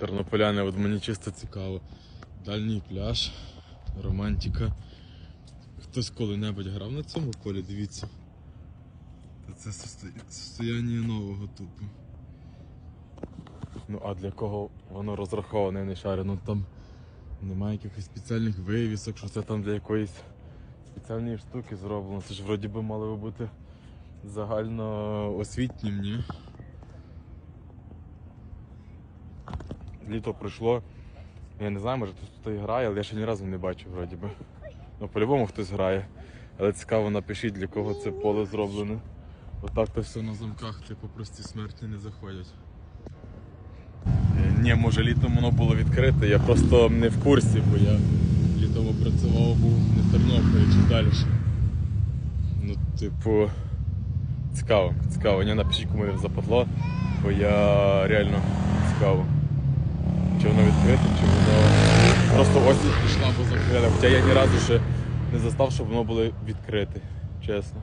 Тернополяни, от мені чисто цікаво. Дальній пляж, романтика. Хтось коли-небудь грав на цьому полі, дивіться. Та це состояння нового тупо. Ну а для кого воно розраховане, не шарю. Ну там немає якихось спеціальних вивісок, що це там для якоїсь спеціальної штуки зроблено. Це ж вроді би мало би бути загально освітнім, ні? Літо прийшло. Я не знаю, може хтось грає, але я ще ні разу не бачив, вроді би. Ну, по-любому хтось грає. Але цікаво, напишіть, для кого це поле зроблене. Отак то все на замках, типу прості смертні не заходять. Е, Ні, може літом воно було відкрите, я просто не в курсі, бо я літом опрацював був не в Тернополі чи далі. Ну, типу, цікаво, цікаво. Не напишіть, кому западло, бо я реально цікаво. Чи воно відкрите, чи воно просто осінь пішла, бо закрили. Хоча я ні разу ще не застав, щоб воно було відкрите, чесно.